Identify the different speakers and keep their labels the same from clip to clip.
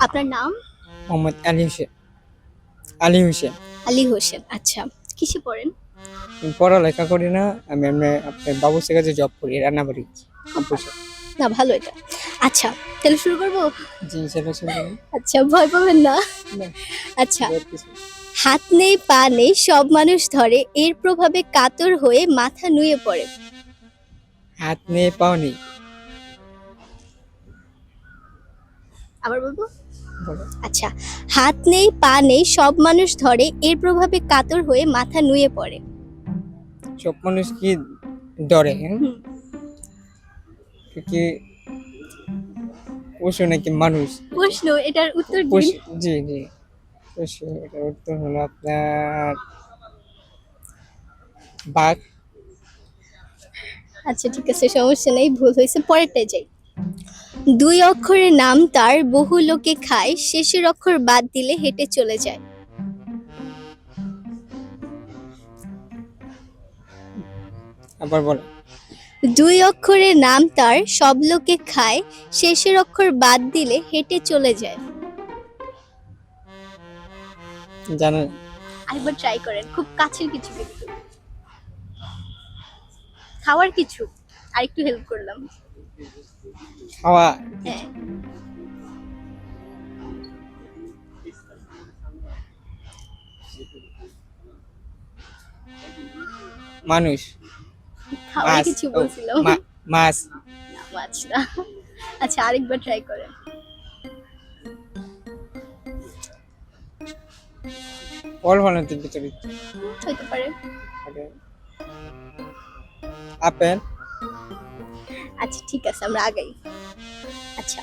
Speaker 1: আপনার নাম?
Speaker 2: মোহাম্মদ আলী হোসেন। আলী হোসেন।
Speaker 1: আলী হোসেন আচ্ছা। কিসে পড়েন?
Speaker 2: আমি পড়ালেখা করি না আমি এমনি আপনার বাবুসের কাছে জব করি রান্নাবাড়ি। অফিসে
Speaker 1: না ভালো এটা। আচ্ছা তাহলে শুরু করব?
Speaker 2: জি
Speaker 1: আচ্ছা ভয় পাবেন না। আচ্ছা। হাত নেই পা নেই সব মানুষ ধরে এর প্রভাবে কাতর হয়ে মাথা নুয়ে পড়ে।
Speaker 2: হাত নেই পাও নেই।
Speaker 1: আবার বলব?
Speaker 2: বলো।
Speaker 1: আচ্ছা হাত নেই পা নেই সব মানুষ ধরে এর প্রভাবে কাতর হয়ে মাথা নুয়ে পড়ে।
Speaker 2: সব মানুষ কি ডরে হ্যাঁ? কি পশু নাকি মানুষ?
Speaker 1: প্রশ্ন এটার উত্তর দিন।
Speaker 2: জি জি। পশু এটার উত্তর হলো আপনার বাঘ।
Speaker 1: আচ্ছা ঠিক আছে সমস্যা নেই ভুল হয়েছে পরেরটাই যাই। দুই অক্ষরের নাম তার বহু লোকে খায় শেষের অক্ষর বাদ দিলে হেঁটে চলে যায়।
Speaker 2: আবার বলো।
Speaker 1: দুই অক্ষরের নাম তার সব লোকে খায় শেষের অক্ষর বাদ দিলে হেঁটে চলে যায়।
Speaker 2: জানেন
Speaker 1: আরেকবার ট্রাই করেন খুব কাছের কিছু কিন্তু। খাওয়ার কিছু আরেকটু হেল্প করলাম।
Speaker 2: খাওয়া। মানুষ।
Speaker 1: খাওয়ার
Speaker 2: মাছ।
Speaker 1: কিছু
Speaker 2: মা- মাছ।
Speaker 1: না, মাছ না। আচ্ছা আরেকবার ট্রাই করেন।
Speaker 2: ফল ফলানোর ভিতরে
Speaker 1: হইতে পারে।
Speaker 2: আপেল।
Speaker 1: আচ্ছা ঠিক আছে আমরা আগাই। আচ্ছা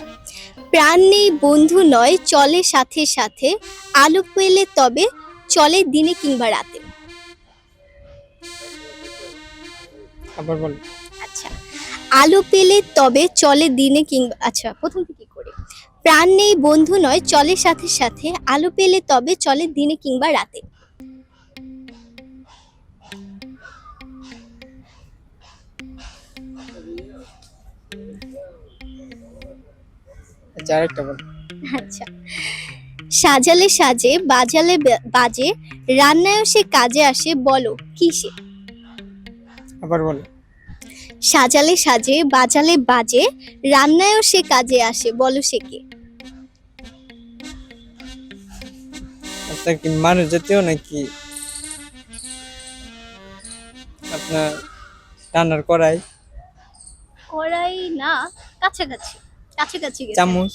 Speaker 1: প্রাণ নেই বন্ধু নয় চলে সাথে সাথে আলো পেলে তবে চলে দিনে কিংবা রাতে।
Speaker 2: আবার বল।
Speaker 1: আচ্ছা আলো পেলে তবে চলে দিনে কিংবা আচ্ছা প্রথম থেকে করে। প্রাণ নেই বন্ধু নয় চলে সাথে সাথে আলো পেলে তবে চলে দিনে কিংবা রাতে।
Speaker 2: আচ্ছা আরেকটা বল।
Speaker 1: আচ্ছা। সাজালে সাজে বাজালে বাজে রান্নায়ও সে কাজে আসে বলো কিসে
Speaker 2: আবার বল।
Speaker 1: সাজালে সাজে বাজালে বাজে রান্নায়ও সে কাজে আসে বলো সে কে?
Speaker 2: আচ্ছা কি মানুষ জাতীয় নাকি আপনার রান্নার কড়াই?
Speaker 1: কড়াই না কাছাকাছি। কাছাকাছি গেছে।
Speaker 2: চামচ।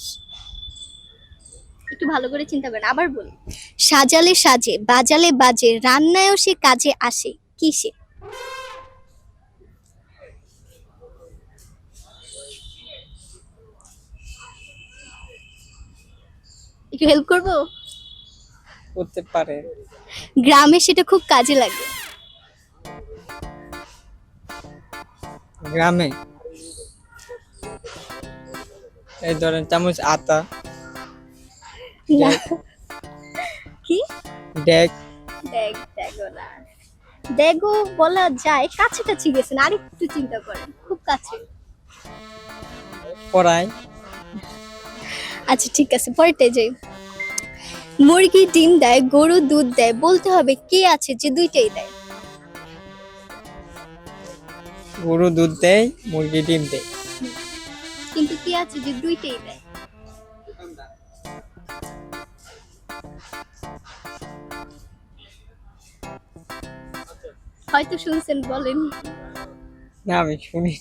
Speaker 1: একটু ভালো করে চিন্তা করেন আবার বলি সাজালে সাজে বাজালে বাজে রান্নায়ও সে কাজে আসে কিসে একটু হেল্প করব?
Speaker 2: করতে পারে।
Speaker 1: গ্রামে সেটা খুব কাজে লাগে।
Speaker 2: গ্রামে? এই ধরেন চামচ আতা। ডেক
Speaker 1: কি?
Speaker 2: ডেক
Speaker 1: দেখো না দেখো বলা যায় কাছাকাছি গেছেন আরেকটু চিন্তা করেন খুব কাছে।
Speaker 2: কড়াই
Speaker 1: আচ্ছা ঠিক আছে পরেরটাই যাই মুরগি ডিম দেয় গরু দুধ দেয় বলতে হবে কে আছে যে দুইটাই দেয়।
Speaker 2: গরু দুধ দেয় মুরগি ডিম দেয়।
Speaker 1: কিন্তু কি আছে যে দুইটাই দেয়? হয়তো শুনছেন বলেন।
Speaker 2: না আমি শুনি।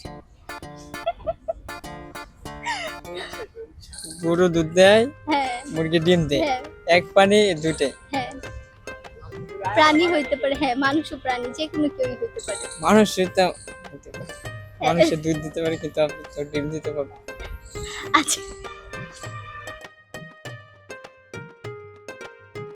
Speaker 2: গরু দুধ দেয়
Speaker 1: হ্যাঁ।
Speaker 2: মুরগি ডিম দেয়।
Speaker 1: হ্যাঁ।
Speaker 2: এক পানি দুটে
Speaker 1: হ্যাঁ। প্রাণী হইতে পারে হ্যাঁ মানুষও প্রাণী যে কোনো কেউই হইতে পারে।
Speaker 2: মানুষ তো হতে পারে। মানুষের দুধ দিতে পারে কিন্তু আপনি তো ডিম দিতে পারবে
Speaker 1: আচ্ছা।